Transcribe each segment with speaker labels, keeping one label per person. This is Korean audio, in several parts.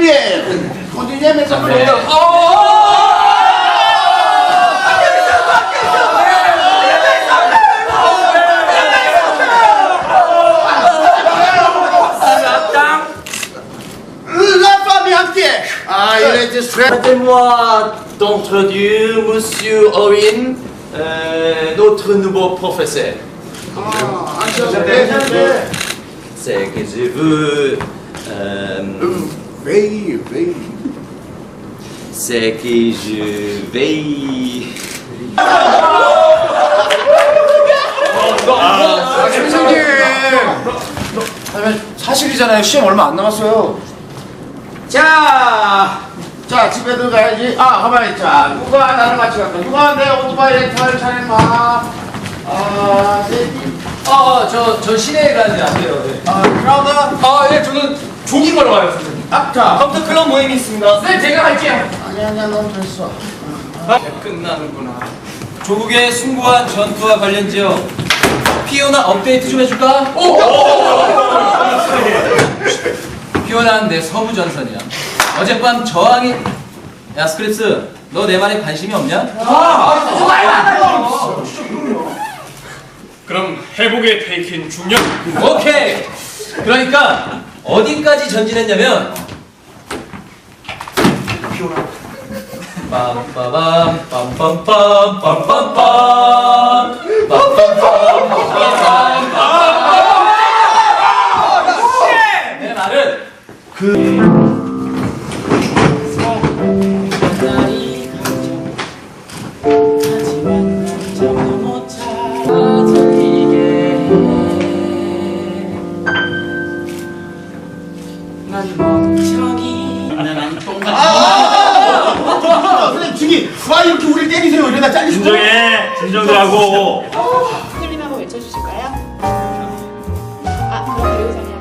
Speaker 1: lumière. Continuez mes
Speaker 2: 네.
Speaker 1: enfants. La famille entière. Ah, il est distrait.
Speaker 2: Permettez-moi d'introduire Monsieur Owen, euh, notre nouveau professeur.
Speaker 1: Ah.
Speaker 2: C'est que je veux... euh,
Speaker 1: Veille, veille.
Speaker 2: c'est que je vais...
Speaker 1: 아, 선생님. 사실이잖아요. 시험 얼마 안 남았어요. 자, 자 집에 들어가야지. 아, 가만히 있자. 누가 나랑 같이 갈까? 누가 내 오토바이 렌탈 차량 봐. 아, 세기.
Speaker 3: 아, 저, 저 시내에 가는데 안 돼요. 네.
Speaker 1: 아, 그라우다.
Speaker 3: 아, 예, 저는 와요, 선생님.
Speaker 1: 아, 자.
Speaker 3: 컴퓨터 클럽 모임이 있습니다. 네, 제가 갈게요.
Speaker 1: 아니, 아니야, 너무 됐어.
Speaker 3: 끝나는구나. 조국의 숭고한 전투와 관련지어 피오나 업데이트 좀 해줄까? 피오나는 내 서부 전선이야. 어젯밤 저항이 야 스크립스, 너 내 말에 관심이 없냐?
Speaker 4: 그럼 회복의 페이크인 중년
Speaker 3: 오케이. 그러니까 어디까지 전진했냐면 빰빠밤 빰빰빰 빰빰빰 빰빰빰 내 말은
Speaker 1: 아, 선생님, 저기, 와, 이렇게 우리 때리세요. 이러다 잘리시고.
Speaker 4: 진정해 진정들 하고
Speaker 5: 선생님 한번 외쳐주실까요? 아, 그럼 배우자냐고.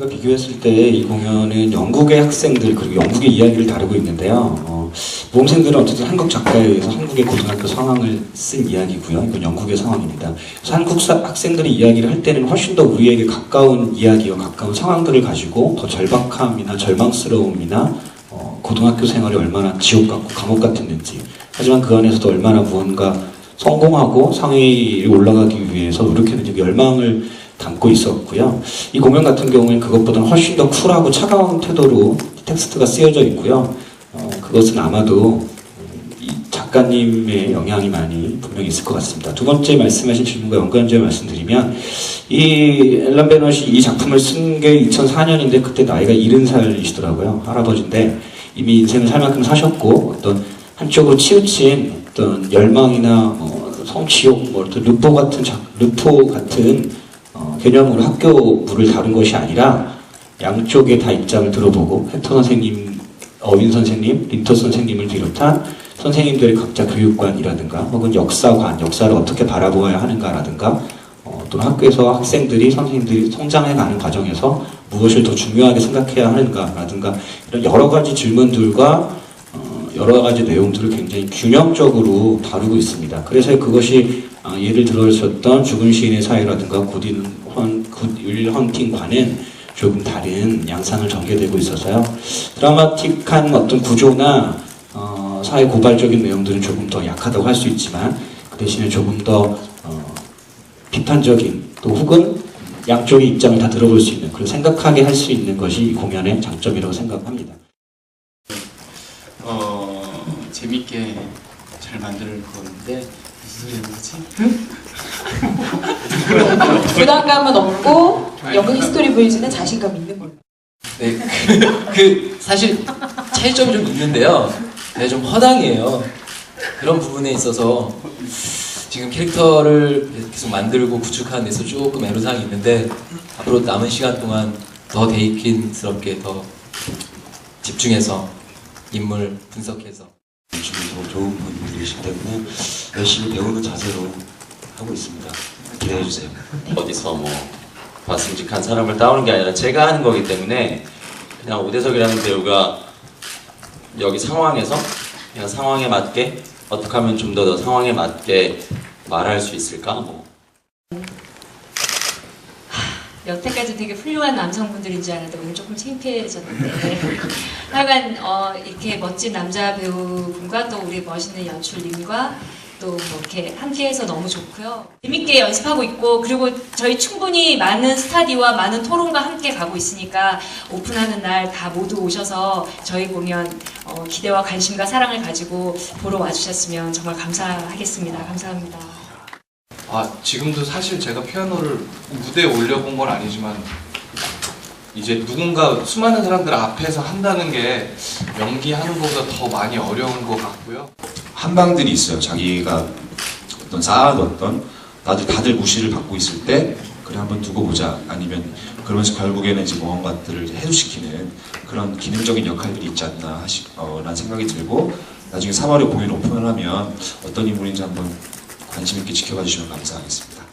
Speaker 6: 과 비교했을 때 이 공연은 영국의 학생들 그리고 영국의 이야기를 다루고 있는데요. 어, 모험생들은 어쨌든 한국 작가에 의해서 한국의 고등학교 상황을 쓴 이야기고요. 이건 영국의 상황입니다. 한국 사- 학생들이 이야기를 할 때는 훨씬 더 우리에게 가까운 이야기와 가까운 상황들을 가지고 더 절박함이나 절망스러움이나 어, 고등학교 생활이 얼마나 지옥 같고 감옥 같았는지 하지만 그 안에서도 얼마나 무언가 성공하고 상위에 올라가기 위해서 노력했는지 열망을 담고 있었고요. 이 공연 같은 경우에는 그것보다는 훨씬 더 쿨하고 차가운 태도로 텍스트가 쓰여져 있고요. 어, 그것은 아마도 이 작가님의 영향이 많이 분명히 있을 것 같습니다. 두 번째 말씀하신 질문과 연관지어 말씀드리면 이 앨런 베넛이 이 작품을 쓴 게 2004년인데 그때 나이가 70살이시더라고요. 할아버지인데 이미 인생을 살 만큼 사셨고 어떤 한쪽으로 치우친 어떤 열망이나 뭐 성취욕, 뭐 어떤 르포 같은 작, 르포 같은 어, 개념으로 학교물을 다룬 것이 아니라 양쪽에 다 입장을 들어보고 해터 선생님, 어윈 선생님, 린터 선생님을 비롯한 선생님들의 각자 교육관이라든가 혹은 역사관, 역사를 어떻게 바라보아야 하는가라든가 어, 또는 학교에서 학생들이 선생님들이 성장해가는 과정에서 무엇을 더 중요하게 생각해야 하는가라든가 이런 여러 가지 질문들과 어, 여러 가지 내용들을 굉장히 균형적으로 다루고 있습니다. 그래서 그것이 아, 예를 들어줬던 죽은 시인의 사회라든가 굿인 헌, 굿윌 헌팅과는 조금 다른 양상을 전개되고 있어서요. 드라마틱한 어떤 구조나 어, 사회 고발적인 내용들은 조금 더 약하다고 할 수 있지만 그 대신에 조금 더 어, 비판적인 또 혹은 양쪽의 입장을 다 들어볼 수 있는 그리고 생각하게 할 수 있는 것이 이 공연의 장점이라고 생각합니다.
Speaker 7: 어 재밌게 잘 만들 건데 무슨 소리 하는 거지?
Speaker 8: 부담감은 없고 연극 히스토리 보이즈는 자신감 있는 걸로.
Speaker 3: 네, 그, 그 사실 차이점이 좀 있는데요. 네, 좀 허당이에요. 그런 부분에 있어서 지금 캐릭터를 계속 만들고 구축하는 데서 조금 애로사항이 있는데 앞으로 남은 시간 동안 더 데이킨스럽게 더 집중해서 인물 분석해서
Speaker 6: 중에서 좋은 분들이시기 때문에 열심히 배우는 자세로 하고 있습니다. 기대해 주세요.
Speaker 2: 어디서 뭐 봤음직한 사람을 따오는 게 아니라 제가 하는 거기 때문에 그냥 오대석이라는 배우가 여기 상황에서 그냥 상황에 맞게 어떻게 하면 좀더 상황에 맞게 말할 수 있을까 뭐.
Speaker 9: 여태까지 되게 훌륭한 남성분들인 줄 알았는데 오늘 조금 창피해졌는데. 하여간 어, 이렇게 멋진 남자 배우분과 또 우리 멋있는 연출님과 또 뭐 이렇게 함께해서 너무 좋고요. 재밌게 연습하고 있고 그리고 저희 충분히 많은 스타디와 많은 토론과 함께 가고 있으니까 오픈하는 날 다 모두 오셔서 저희 공연 어, 기대와 관심과 사랑을 가지고 보러 와주셨으면 정말 감사하겠습니다. 감사합니다.
Speaker 10: 아 지금도 사실 제가 피아노를 무대에 올려본 건 아니지만 이제 누군가 수많은 사람들 앞에서 한다는 게 연기하는 것보다 더 많이 어려운 것 같고요.
Speaker 11: 한방들이 있어요. 자기가 어떤 쌓아뒀던 다들 다들 무시를 받고 있을 때 그래 한번 두고 보자 아니면 그러면서 결국에는 이제 뭔가들을 해소시키는 그런 기능적인 역할들이 있지 않나 하시, 어, 라는 생각이 들고 나중에 3월에 공연 오픈을 하면 어떤 인물인지 한번 관심 있게 지켜봐 주시면 감사하겠습니다.